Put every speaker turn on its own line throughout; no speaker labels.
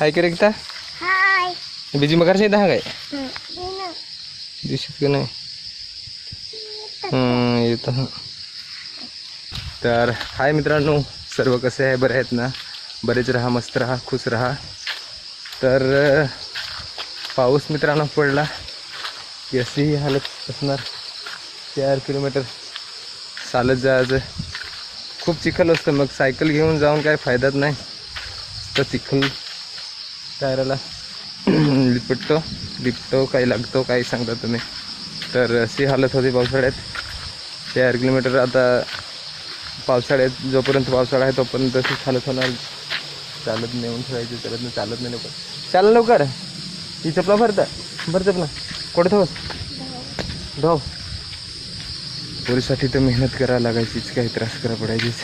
हाय करे kita?
हाय
Biji मगर से
दहा
गए Hmm, Di situ येत तर हाय मित्रांनो सर्व कसे आहे बरे आहेत ना बरेच रहा मस्त रहा खुश रहा तर पाऊस मित्रांनो पडला याची हालत असणार चार किलोमीटर चालत जायचं खूप चिखल असतं मग सायकल घेऊन जाऊन काय फायदाच नाही तर चिखल टायराला लिपटतो लिपतो काही लागतो काही सांगता तुम्ही तर अशी हालत होती पावसाळ्यात. चार किलोमीटर आता पावसाळ्यात जोपर्यंत पावसाळा आहे तोपर्यंत तशीच हालत होणार. चालत नेऊन ठेवायची चालत नाही चालत नाही लवकर. चाल लवकर. ही चपला भरता. भर चपला कोठे ठेवस धाव. पोरीसाठी तर मेहनत करायला लागायचीच काही त्रास करा पडायचीच.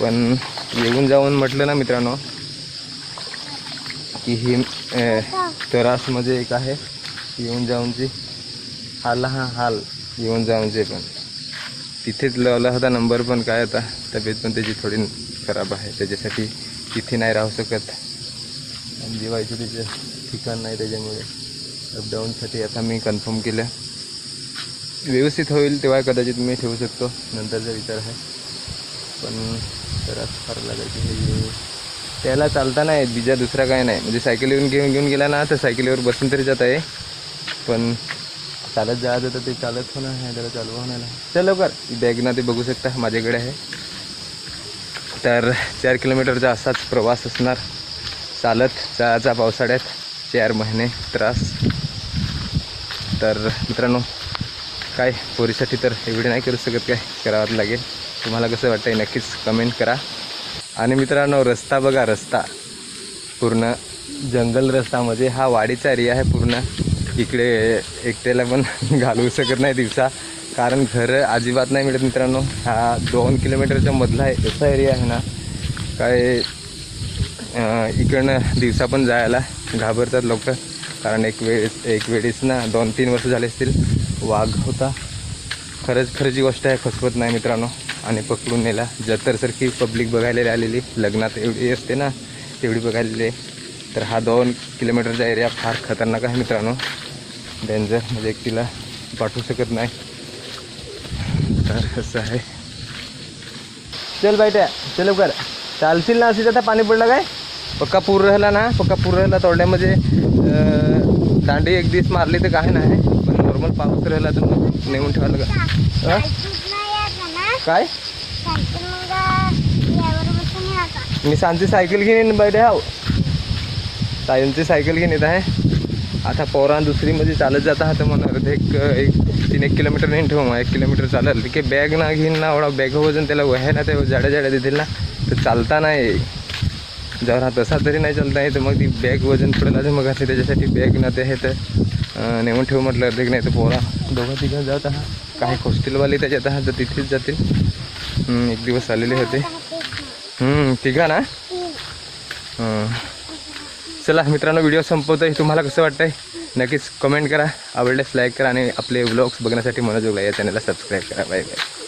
पण येऊन जाऊन म्हटलं ना मित्रांनो की ही अं, त्रास म्हणजे एक आहे. येऊन जाऊनची हाल हा हाल येऊन जाऊनचे पण. तिथेच लावला होता नंबर पण काय आता तब्येत पण त्याची थोडी खराब आहे. त्याच्यासाठी तिथे नाही राहू शकत. आणि जेवायचं तिचं ठिकाण नाही त्याच्यामुळे. अपडाऊनसाठी आता मी कन्फर्म केलं. व्यवस्थित होईल तेव्हा कदाचित मी ठेवू शकतो. नंतरचा विचार आहे. पण त्रास फार लागायचे हे त्याला चालता नाही बीजा दुसरा काय नाही. म्हणजे सायकलीवरून घेऊन घेऊन गेला ना तर सायकलीवर बसून तरी जात आहे. पण चालत जायचं तर ते चालत होणार नाही त्याला चालू होणार आहे चल लवकर. बॅग ना ते बघू शकता माझ्याकडे आहे. तर चार किलोमीटरचा असाच प्रवास असणार. चालत जायचा पावसाळ्यात. चार महिने त्रास. तर मित्रांनो काय पोरीसाठी तर एवढे नाही करू शकत काय करावं लागेल. तुम्हाला कसं वाटतं नक्कीच कमेंट करा. आणि मित्रांनो रस्ता बघा रस्ता. पूर्ण जंगल रस्तामध्ये हा वाडीचा एरिया आहे पूर्ण. इकडे एकट्याला पण घालवू शकत नाही दिवसा. कारण घरं अजिबात नाही मिळत मित्रांनो. हा दोन किलोमीटरच्या मधला आहे असा एरिया आहे ना. काय इकडनं दिवसा पण जायला घाबरतात लोक. कारण एक वेळेस एक वेळेस ना दोन तीन वर्ष झाले असतील. वाघ होता. खरंच खरंची गोष्ट आहे फसवत नाही मित्रांनो. आणि पकडून नेला. जत्तरसारखी पब्लिक बघायला आलेली. लग्नात एवढी असते ना तेवढी बघायलेली तर हा दोन किलोमीटरचा एरिया फार खतरनाक आहे मित्रांनो. डेंजर म्हणजे एकटीला पाठवू शकत नाही. तर असं आहे. चल बायट्या चल लवकर. चालशील ना अशी आता पाणी पडलं काय? पक्का पूर राहिला ना पक्का पूर राहिला तोड्यामध्ये दांडी एक दिवस मारली तर काय नाही. पण नॉर्मल पाऊस राहिला तर नेऊन ठेवायला का हा?
सायकल नाही येत ना
काय? मी सांजची सायकल घेईन बैठे हाव. सायन्सची सायकल घेऊन येत आहे. आता पोरान दुसरीमध्ये चालत जात आहे तर म्हणणार एक एक तीन एक किलोमीटर नाही ठेवू मग. एक किलोमीटर चालेल तिथे बॅग ना घेईन ना एवढा बॅग वजन त्याला वहे ना ते जाड्या जाड्या देतील ना. तर चालता नाही. जर हा तसा तरी नाही चालता तर मग ती बॅग वजन पडेल अजून मग असे त्याच्यासाठी बॅग ना ते आहे तर नेऊन ठेवू म्हटलं अर्धे नाही तर पोरा दोघं तिघं जात आहात काही हॉस्टेलवाले त्याच्यात आहात तर तिथेच जातील. एक दिवस आलेले होते. तिघा ना? चला मित्रांनो व्हिडिओ संपवतो आहे तुम्हाला कसं वाटतंय? नक्कीच कमेंट करा. आवडल्यास लाईक करा आणि आपले व्लॉग्स बघण्यासाठी मनोजोगला या चॅनलला सबस्क्राईब करा. Bye bye